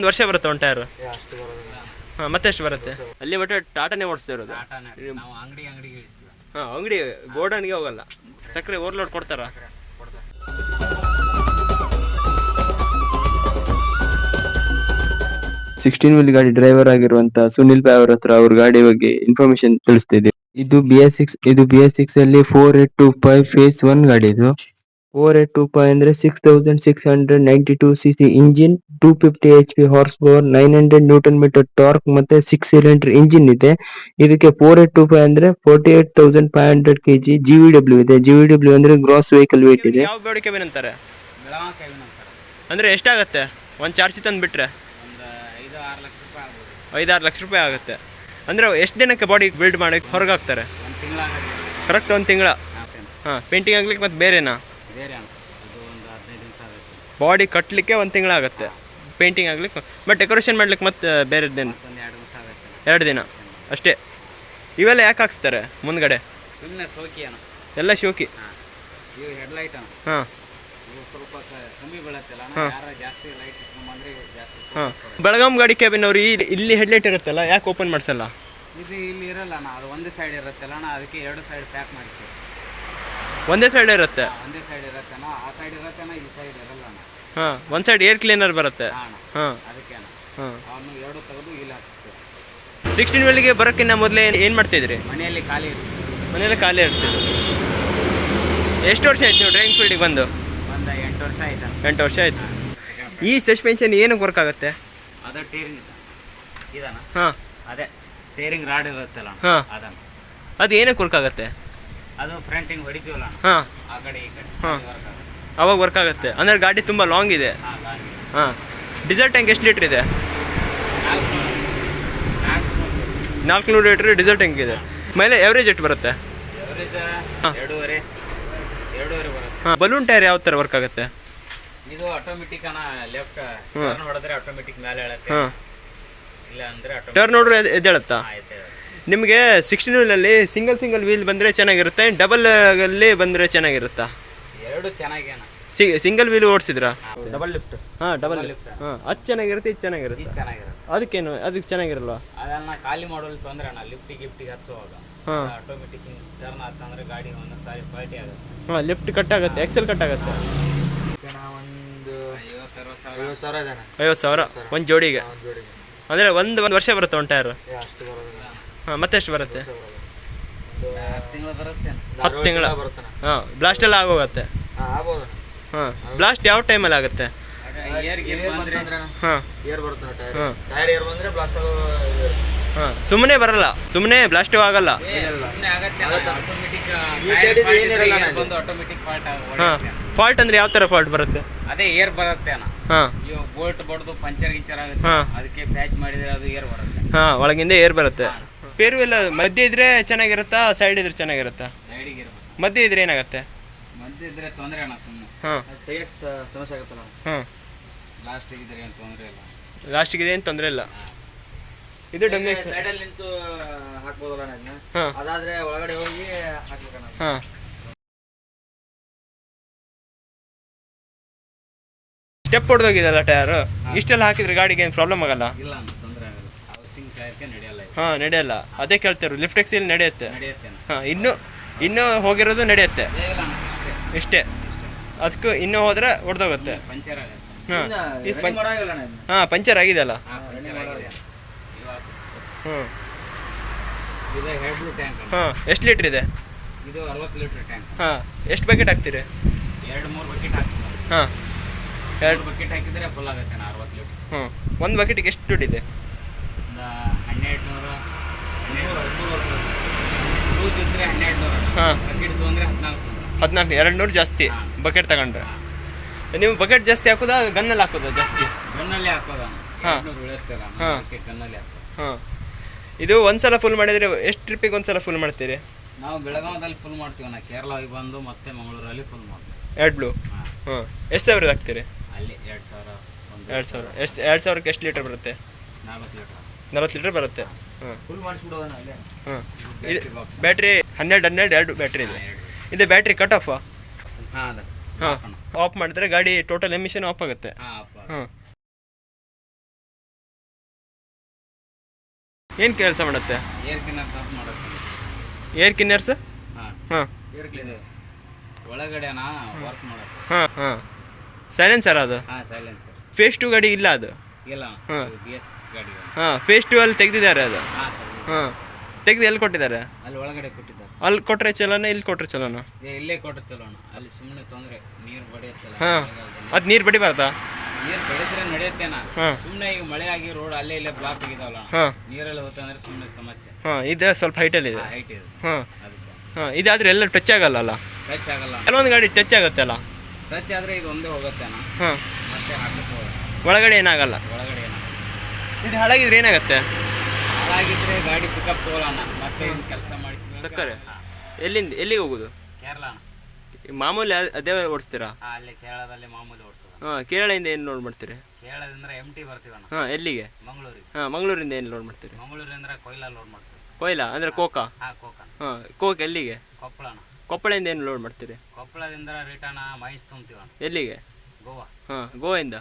ಒಂದು ವರ್ಷ ಬರುತ್ತೆ ಒನ್ ಟೈರ್. ಹಾಂ ಮತ್ತೆ ಎಷ್ಟು ಬರುತ್ತೆ? ಅಲ್ಲಿ ಮಟ್ಟ ಟಾಟಾನೇ ಓಡಿಸ್ತಾ ಇರೋದು. ಹಾಂ ಅಂಗಡಿ ಗೋಡನ್ಗೆ ಹೋಗಲ್ಲ. ಸಕ್ಕರೆ ಓವರ್ಲೋಡ್ ಕೊಡ್ತಾರ? ಸಿಕ್ಸ್ಟೀನ್ ವೀಲ್ ಗಾಡಿ ಡ್ರೈವರ್ ಆಗಿರುವಂತ ಸುನಿಲ್ ಬಾಯ್ ಅವರ ಹತ್ರ ಅವ್ರ ಗಾಡಿ ಬಗ್ಗೆ ಇನ್ಫಾರ್ಮೇಶನ್ ತಿಳಿಸ್ತಿದೆ ಇದು ಬಿ ಎಸ್ ಸಿಕ್ಸ್ ಇದು ಬಿ ಎಸ್ ಸಿಕ್ಸ್ ಅಲ್ಲಿ four eight two five phase one ಗಾಡಿ ಇದು. ಫೋರ್ ಏಟ್ ಟೂ ಫೈವ್ ಅಂದ್ರೆ six thousand six hundred ninety two CC CC engine two fifty H P horse power nine hundred newton meter torque ಮತ್ತೆ six cylinder engine ಇದೆ. ಇದಕ್ಕೆ four eight two five ಅಂದ್ರೆ forty eight thousand five hundred K G V W ಇದೆ. G V W ಅಂದ್ರೆ gross vehicle weight ಇದೆ. ಯಾವ ಬೇಡ cabin ಅಂತಾರೆ ಅಂದ್ರೆ ಎಷ್ಟಾಗತ್ತೆ? ಒಂದು ಚಾರ್ಜ್ ತಂದು ಬಿಟ್ರೆ? ಒಂದು ಐದು ಆರು ಲಕ್ಷ ರೂಪಾಯಿ ಆಗ್ಬೋದು. ಐದಾರು ಲಕ್ಷ ರೂಪಾಯಿ ಆಗುತ್ತೆ. ಅಂದ್ರೆ ಎಷ್ಟು ದಿನಕ್ಕೆ ಬಾಡಿ ಬಿಲ್ಡ್ ಮಾಡಕ್ಕೆ ಹೊರಗಾಗ್ತಾರೆ ಕರೆಕ್ಟ್ ಒಂದು ತಿಂಗಳ? ಹಾಂ ಪೇಂಟಿಂಗ್ ಆಗ್ಲಿಕ್ಕೆ ಮತ್ತೆ ಬೇರೆನಾ? ಬೇರೆ ಅಣ್ಣ ಅದು ಒಂದು ಹದಿನೈದು ದಿವಸ ಆಗುತ್ತೆ. ಬಾಡಿ ಕಟ್ಟಲಿಕ್ಕೆ ಒಂದು ತಿಂಗಳಾಗುತ್ತೆ. ಪೇಂಟಿಂಗ್ ಆಗಲಿಕ್ಕೆ. ಬಟ್ ಡೆಕೋರೇಷನ್ ಮಾಡ್ಲಿಕ್ಕೆ ಮತ್ತೆ ಬೇರೆದ್ದೇನು? ಒಂದು ಎರಡು ದಿವಸ ಆಗುತ್ತೆ. ಎರಡು ದಿನ. ಅಷ್ಟೇ. ಇವೆಲ್ಲ ಯಾಕೆ ಹಾಕ್ಸ್ತಾರೆ ಮುಂದ್ಗಡೆ? ಸುಮ್ಮನೆ ಸೋಕಿ ಅಣ್ಣ. ಎಲ್ಲ ಶೋಕಿ? ಹಾಂ. ಇವು ಹೆಡ್ಲೈಟ್ ಅಣ್ಣ. ಹಾಂ. ಇವು ಸ್ವಲ್ಪ ಕ- ಕಮ್ಮಿ ಬೀಳತ್ತಲ್ಲ ಅಣ್ಣ. ಯಾರ ಜಾಸ್ತಿ ಲೈಟ್ ಇಟ್ಕೊಂಬಂದ್ರೆ ಇವು ಜಾಸ್ತಿ ಹಾಂ. ಬೆಳಗಾಂ ಗಾಡಿ ಕ್ಯಾಬಿನ್ ಅವ್ರು ಇಲ್ಲಿ ಇಲ್ಲಿ ಹೆಡ್ಲೈಟ್ ಇರುತ್ತಲ್ಲ ಯಾಕೆ ಓಪನ್ ಮಾಡಿಸಲ್ಲ? ಇದು ಇಲ್ಲಿ ಇರಲ್ಲ ಅಣ್ಣ. ಅದು ಒಂದೇ ಸೈಡ್ ಇರುತ್ತಲ್ಲ ಅಣ್ಣ. ಅದಕ್ಕೆ ಎರಡು ಸೈಡ್ ಪ್ಯಾಕ್ ಮಾಡಿಸಿ. ಒಂದೇ ಸೈಡ್ ಇರುತ್ತೆ. ಒಂದೇ ಸೈಡ್ ಇರುತ್ತೆ ಆ ಸೈಡ್ ಇರುತ್ತೆ ಈ ಸೈಡ್ ಇರಲ್ಲ ಅಣ್ಣ ಹಾಂ ಒಂದು ಸೈಡ್ ಏರ್ ಕ್ಲೀನರ್ ಬರುತ್ತೆ. ಹಾಂ ಅಣ್ಣ ಹಾಂ. ಅದಕ್ಕೆ ಅಣ್ಣ ಹಾಂ. ಅವನು ಎರಡು ತೆಗೆದು ಇಲ್ಲಿ ಹಾಕಿಸ್ತೇವೆ. ಸಿಕ್ಸ್ಟೀನ್ ವೇಲಿಗೆ ಬರೋಕ್ಕಿಂತ ಮೊದಲೇ ಏನು ಮಾಡ್ತಿದ್ರಿ? ಮನೆಯಲ್ಲಿ ಖಾಲಿ ಇರುತ್ತೆ ಮನೆಯಲ್ಲ ಖಾಲಿ ಇರ್ತಿದ್ರು ಎಷ್ಟು ವರ್ಷ ಆಯ್ತು ನೀವು ಡ್ರೈವಿಂಗ್ ಫೀಲ್ಡಿಗೆ ಬಂದು? ಒಂದು ಎಂಟು ವರ್ಷ ಆಯ್ತು ಎಂಟು ವರ್ಷ ಆಯ್ತು. ಈ ಸಸ್ಪೆನ್ಷನ್ ಏನಕ್ಕೆ ವರ್ಕ್ ಆಗುತ್ತೆ? ಅದು ಟೀರಿಂಗ್ ಇದಣ್ಣ? ಹಾಂ. ಅದೇ ಟೇರಿಂಗ್ ರಾಡ್ ಇರುತ್ತಲ್ಲ ಹಾ. ಅದನ್ನ. ಅದು ಏನಕ್ಕೆ ವರ್ಕ್ ಆಗುತ್ತೆ? ಅದು ಫ್ರಂಟಿಂಗ್ ಹೊಡಿತೀವಲ್ಲ? ಅಣ್ಣ, ಹಾಂ. ಆ ಕಡೆ ಈ ಕಡೆ. ಹಾ. ಅವಾಗ ವರ್ಕ್ ಆಗುತ್ತೆ. ಅಂದರೆ ಗಾಡಿ ತುಂಬ ಲಾಂಗ್ ಇದೆ. ಹಾ, ಡೀಸೆಲ್ ಟ್ಯಾಂಕ್ ಎಷ್ಟು ಲೀಟ್ರ್ ಇದೆ? ನಾಲ್ಕು ನಾಲ್ಕು ನಾಲ್ಕುನೂರು ಲೀಟ್ರ್ ಡೀಸೆಲ್ ಟ್ಯಾಂಕ್ ಇದೆ. ಮೇಲೆ ಎವರೇಜ್ ಎಷ್ಟು ಬರುತ್ತೆ. ಎರಡೂವರೆ. ಎರಡೂವರೆ ಬರುತ್ತೆ. ಬಲೂನ್ ಟೈರ್ ಯಾವ ಥರ ವರ್ಕ್ ಆಗುತ್ತೆ? ಇದು ಆಟೋಮೆಟಿಕ್ ಅಣ್ಣ ಲೆಫ್ಟ್ ಟರ್ನ್ ಹೊಡೆದ್ರೆ ಆಟೋಮೆಟಿಕ್ ಮೇಲೆ ಹೇಳುತ್ತೆ ಹಾಂ. ಇಲ್ಲ ಅಂದ್ರೆ ಟರ್ನ್ ನೋಡ್ರೆ ಎದ್- ಎದ್ದೇಳುತ್ತಾ? ಆಯ್ತು. ನಿಮಗೆ ಸಿಕ್ಸ್ಟೀನ್ ವೀಲಲ್ಲಿ ಸಿಂಗಲ್ ಸಿಂಗಲ್ ವೀಲ್ ಬಂದರೆ ಚೆನ್ನಾಗಿರುತ್ತೆ ಡಬಲ್ ಅಲ್ಲಿ ಬಂದರೆ ಚೆನ್ನಾಗಿರುತ್ತಾ? ಎರಡು ಚೆನ್ನಾಗಿ ಸಿಂಗಲ್ ವೀಲ್ ಓಡಿಸಿದ್ರಾ? ಡಬಲ್ ಲಿಫ್ಟ್ ಹಾಂ ಡಬಲ್ ಲಿಫ್ಟ್ ಹಾಂ ಅದು ಚೆನ್ನಾಗಿರುತ್ತೆ ಇದು ಚೆನ್ನಾಗಿರುತ್ತೆ. ಇದು ಚೆನ್ನಾಗಿರುತ್ತೆ. ಅದಕ್ಕೇನು ಅದಕ್ಕೆ ಚೆನ್ನಾಗಿರಲ್ವಾ? ಅದನ್ನ ಖಾಲಿ ಮಾಡಲು ತೊಂದರೆ ಅಣ್ಣ ಲಿಫ್ಟ್ ಗಿಫ್ಟಿಗೆ ಹಚ್ಚುವಾಗ. ಹಾಂ. ಆಟೋಮೆಟಿಕ್ ಟರ್ನ್ ಆತಂದ್ರೆ ಗಾಡಿ ಒಂದು ಸಾರಿ ಫಾಲ್ಟಿ ಆಗುತ್ತೆ. ಹಾಂ ಲಿಫ್ಟ್ ಕಟ್ ಆಗುತ್ತೆ ಎಕ್ಸೆಲ್ ಕಟ್ ಆಗುತ್ತೆ. ಒಂದು ಐವತ್ತು ಸಾವಿರ. ಒಂದು ಜೋಡಿಗೆ? ಒಂದು ಜೋಡಿಗೆ. ಅಂದರೆ ಒಂದು ಒಂದು ವರ್ಷ ಬರುತ್ತೆ ಒಂದು ಟೈರ್? ಅಷ್ಟು ಹಾಂ ಮತ್ತೆ ಎಷ್ಟು ಬರುತ್ತೆ? ಹತ್ತು ತಿಂಗಳು? ಹಾಂ ಬ್ಲಾಸ್ಟ್ ಎಲ್ಲ ಆಗೋಗತ್ತೆ? ಹಾಂ ಬ್ಲಾಸ್ಟ್ ಯಾವ ಟೈಮಲ್ಲಿ ಆಗುತ್ತೆ? ಹಾಂ. ಏರ್ ಬರ್ತಾನೆ ಟೈರ್ ಹಾಂ. ಟೈರ್ ಏರ್ ಬಂದ್ರೆ ಬ್ಲಾಸ್ಟ್ ಆಗೋ ಹಾಂ ಸುಮ್ಮನೆ ಬರಲ್ಲ. ಸುಮ್ಮನೆ ಬ್ಲಾಸ್ಟ್ ಆಗಲ್ಲ. ಹಾಂ ಫಾಲ್ಟ್ ಅಂದ್ರೆ ಯಾವ ಥರ ಫಾಲ್ಟ್ ಬರುತ್ತೆ? ಅದೇ ಏರ್ ಬರುತ್ತೆ ಬೋಲ್ಟ್ ಬಡ್ದು ಪಂಚರ್ ಗಿಂಚರ್ ಆಗುತ್ತೆ. ಹಾ. ಅದಕ್ಕೆ ಪ್ಯಾಚ್ ಮಾಡಿದ್ರೆ ಅದು ಏರ್ ಬರುತ್ತೆ. ಹಾಂ ಒಳಗಿಂದ ಏರ್ ಬರುತ್ತೆ. ಸ್ಪೇರ್ ಎಲ್ಲ ಮಧ್ಯ ಇದ್ರೆ ಚೆನ್ನಾಗಿರುತ್ತಾ ಸೈಡ್ ಇದ್ರೆ ಚೆನ್ನಾಗಿರುತ್ತಾ? ಸೈಡಿಗೆ ಇರ್ಬೇಕು. ಮಧ್ಯೆ ಇದ್ರೆ ಏನಾಗುತ್ತೆ? ಮಧ್ಯೆ ಇದ್ರೆ ತೊಂದರೆ ಅಣ್ಣ ಸುಮ್ಮನೆ ಹಾಂ. ತೆಗಿಯಕ್ ಸಮಸ್ಯೆ ಆಗುತ್ತಲ್ಲ? ಹಾಂ. ಲಾಸ್ಟ್ ಇದ್ರೆ ಏನು ತೊಂದರೆ ಇಲ್ಲ. ಲಾಸ್ಟಿಗೆ ಏನು ತೊಂದರೆ ಇಲ್ಲ? ಇದು ಡಮ್ಮಿ ಸೈಡಲ್ಲಿ ನಿಂತು ಹಾಕ್ಬೋದಲ್ಲ ಹಾಂ. ಅದಾದ್ರೆ ಒಳಗಡೆ ಹೋಗಿ ಹಾಕ್ಬೇಕಣ್ಣ. ಹಾಂ. ಸ್ಟೆಪ್ ಹೊಡೆದೋಗಿದೆಲ್ಲ ಟಯರು ಇಷ್ಟೆಲ್ಲ ಹಾಕಿದ್ರೆ ಗಾಡಿಗೆ ಏನು ಪ್ರಾಬ್ಲಮ್ ಆಗಲ್ಲ? ಇಲ್ಲ ತೊಂದರೆ ಆಗಲ್ಲ. ಹೌಸಿಂಗ್ ಟೈರ್ಗೆ ನಡೆಯಲ್ಲ. ಹಾಂ ನಡೆಯಲ್ಲ. ಅದೇ ಕೇಳ್ತಿರು ಲಿಫ್ಟ್ ಎಕ್ಸಿಲ್ ನಡೆಯುತ್ತೆ. ಹಾಂ ಇನ್ನೂ ಇನ್ನೂ ಹೋಗಿರೋದು ನಡೆಯುತ್ತೆ. ಇಷ್ಟೇ. ಅದಕ್ಕೆ ಇನ್ನೂ ಹೋದ್ರೆ ಹೊಡೆದೋಗುತ್ತೆ ಪಂಚರ್ ಆಗುತ್ತೆ. ಹಾಂ. ಹಾಂ ಪಂಚರ್ ಆಗಿದೆಯಲ್ಲ. ಹ್ಞೂ ಇದು ಹೆಡ್ ಟ್ಯಾಂಕ್ ಹಾಂ ಎಷ್ಟು ಲೀಟ್ರ್ ಇದೆ? ಇದು ಅರವತ್ತು ಲೀಟರ್ ಟ್ಯಾಂಕ್ ಹಾಂ ಎಷ್ಟು ಬಕೆಟ್ ಹಾಕ್ತೀರಿ? ಹಾಂ. ಎರಡು. ಬಕೆಟ್ ಹಾಕಿದ್ರೆ ಫುಲ್ ಆಗುತ್ತೆ ಹ್ಞೂ ಒಂದು ಬಕೆಟಿಗೆ ಎಷ್ಟು ದುಡ್ಡಿದೆ? ಹನ್ನೆರಡು ನೂರು ಹನ್ನೆರಡು ಲೂಸ್ ಇದ್ರೆ ಹನ್ನೆರಡು ನೂರು ಹಾಂ. ಬಕೆಟ್ ತೊಗೊಂಡ್ರೆ ಹದಿನಾಲ್ಕು. ಹದಿನಾಲ್ಕು ಎರಡು ನೂರು ಜಾಸ್ತಿ. ಬಕೆಟ್ ತಗೊಂಡ್ರೆ. ನೀವು ಬಕೆಟ್ ಜಾಸ್ತಿ ಹಾಕೋದಾ ಗನ್ನಲ್ಲಿ ಹಾಕೋದಾ ಜಾಸ್ತಿ? ಗನ್ನಲ್ಲಿ ಹಾಕೋದ? ಹಾಂ. ಗನ್ನಲ್ಲಿ ಹಾಕೋದು. ಹಾಂ. ಇದು ಒಂದ್ಸಲ ಫುಲ್ ಮಾಡಿದ್ರೆ ಎಷ್ಟು ಟ್ರಿಪ್ಪಿಗೆ ಒಂದ್ಸಲ ಫುಲ್ ಮಾಡ್ತೀರಿ? ನಾವು ಬೆಳಗಾವದಲ್ಲಿ ಫುಲ್ ಮಾಡ್ತೀವಿ ನಾ ಕೇರಳ ಹೋಗಿ ಬಂದು ಮತ್ತೆ ಮಂಗಳೂರಲ್ಲಿ ಫುಲ್ ಮಾಡ್ತೀವಿ. ಎರಡು ಬ್ಲೂ ಹಾಂ. ಎಷ್ಟು ಸಾವಿರದ ಹಾಕ್ತೀರಿ? ಅಲ್ಲಿ ಎರಡು ಸಾವಿರ ಎರಡು ಸಾವಿರ. ಎಷ್ಟು ಎರಡು ಸಾವಿರಕ್ಕೆ ಎಷ್ಟು ಲೀಟರ್ ಬರುತ್ತೆ? ನಾಲ್ಕು ಲೀಟರ್ ನಲ್ವತ್ತು ಲೀಟರ್ ಬರುತ್ತೆ. ಹಾಂ. ಇದು ಬ್ಯಾಟ್ರಿ ಹನ್ನೆರಡು ಹನ್ನೆರಡು ಎರಡು ಬ್ಯಾಟ್ರಿ ಇದೆ. ಇದೆ ಬ್ಯಾಟ್ರಿ ಕಟ್ ಆಫ್ ಹಾಂ ಆಫ್ ಮಾಡಿದ್ರೆ ಗಾಡಿ ಟೋಟಲ್ ಎಮಿಷನ್ ಆಫ್ ಆಗುತ್ತೆ. ಏನ್ ಕೆಲಸ ಮಾಡುತ್ತೆ? ಏರ್ ಕಿನ್ನರ್ಸ್ ಹಾಂ. ಒಳಗಡೆನ ವರ್ಕ್ ಹಾಂ ಹಾಂ. ಸೈಲೆನ್ಸರ್ ಅದು? ಹಾಂ ಸೈಲೆನ್ಸರ್ ಫೇಸ್ ಟು ಗಾಡಿ ಇಲ್ಲ ಅದು? ಇಲ್ಲ. ಹಾಂ. ಬಿ ಎಸ್ ಸಿಕ್ಸ್ ಗಾಡಿ ಹಾಂ ಫೇಸ್ ಟು ಅಲ್ಲಿ ತೆಗ್ದಿದ್ದಾರೆ ಅದು. ಹಾಂ ತೆಗೆದು ಎಲ್ಲಿ ಕೊಟ್ಟಿದ್ದಾರೆ? ಅಲ್ಲಿ ಒಳಗಡೆ ಕೊಟ್ಟಿದ್ದಾರೆ. ಅಲ್ಲಿ ಕೊಟ್ಟರೆ ಚಲೋನ ಇಲ್ಲಿ ಕೊಟ್ಟರೆ ಚಲೋನ? ಇಲ್ಲೇ ಕೊಟ್ಟರೆ ಚಲೋನ. ಅಲ್ಲಿ ಸುಮ್ಮನೆ ತೊಂದರೆ. ನೀರು ಬಡಿಯುತ್ತಲ್ಲ ಹಾಂ. ಅದು ನೀರು ಬಡಿಬಾರ್ದಾ? ನೀರು ಬೆಳೆದ್ರೆ ನಡೆಯುತ್ತೇನ. ಸುಮ್ಮನೆ ಈಗ ಮಳೆ ಆಗಿ ರೋಡ್ ಅಲ್ಲೇ ಇಲ್ಲೇ ಬ್ಲಾಕ್ ಆಗಿದಾವಲ್ಲ. ನೀರೆಲ್ಲ ಹೋತಂದ್ರೆ ಸುಮ್ಮನೆ ಸಮಸ್ಯೆ. ಹಾಂ ಇದು ಸ್ವಲ್ಪ ಹೈಟಲ್ಲಿದೆ ಹೈಟ್ ಇದೆ. ಹಾಂ ಹಾಂ. ಇದಾದ್ರೆ ಎಲ್ಲ ಟಚ್ ಆಗಲ್ಲಲ್ಲ ಟಚ್ ಆಗಲ್ಲ. ಕೆಲವೊಂದು ಗಾಡಿ ಟಚ್ ಆಗುತ್ತಲ್ಲ ಟಚ್ ಆದ್ರೆ ಇದು ಒಂದೇ ಹೋಗುತ್ತೇನ ಹಾಂ. ಮತ್ತೆ ಹಾಕಕ್ಕೆ. ಒಳಗಡೆ ಏನಾಗಲ್ಲ. ಒಳಗಡೆ ಏನ ಇದು ಹಾಳಾಗಿದ್ರೆ ಏನಾಗುತ್ತೆ? ಹಾಳಾಗಿದ್ರೆ ಗಾಡಿ ಪಿಕಪ್ ತಗೊಳ್ಳೋಣ ಮತ್ತೆ ಕೆಲಸ ಮಾಡಿಸಿ ಸಕ್ಕರೆ. ಎಲ್ಲಿಂದ ಎಲ್ಲಿಗೆ ಹೋಗೋದು? ಕೇರಳ ಮಾಮೂಲಿ ಅದ್- ಅದೇ ಓಡಿಸ್ತೀರಾ? ಹಾ, ಅಲ್ಲಿ ಕೇರಳದಲ್ಲಿ ಮಾಮೂಲಿ ಓಡಿಸೋದು. ಹಾಂ ಕೇರಳದಿಂದ ಏನು ಲೋಡ್ ಮಾಡ್ತೀರಿ? ಕೇರಳದಿಂದ ಎಂ ಟಿ ಬರ್ತೀವಣ್ಣ ಹಾಂ ಎಲ್ಲಿಗೆ? ಮಂಗಳೂರಿಗೆ. ಹಾಂ ಮಂಗಳೂರಿಂದ ಏನು ಲೋಡ್ ಮಾಡ್ತೀರಿ? ಮಂಗಳೂರಿಂದ ಕೊಯ್ಲಾ ಲೋಡ್ ಮಾಡ್ತೀವಿ. ಕೊಯ್ಲಾ ಅಂದರೆ ಕೋಕಾ? ಹಾ ಕೋಕ ಹಾಂ ಕೋಕ್ ಎಲ್ಲಿಗೆ? ಕೊಪ್ಪಳಣ ಕೊಪ್ಪಳದಿಂದ ಏನು ಲೋಡ್ ಮಾಡ್ತೀರಿ? ಕೊಪ್ಪಳದಿಂದ ರಿಟರ್ನ್ ಮೈಸ್ ತುಂಬ್ತೀವಣ್ಣ ಎಲ್ಲಿಗೆ? ಗೋವಾ. ಹಾಂ ಗೋಯಿಂದ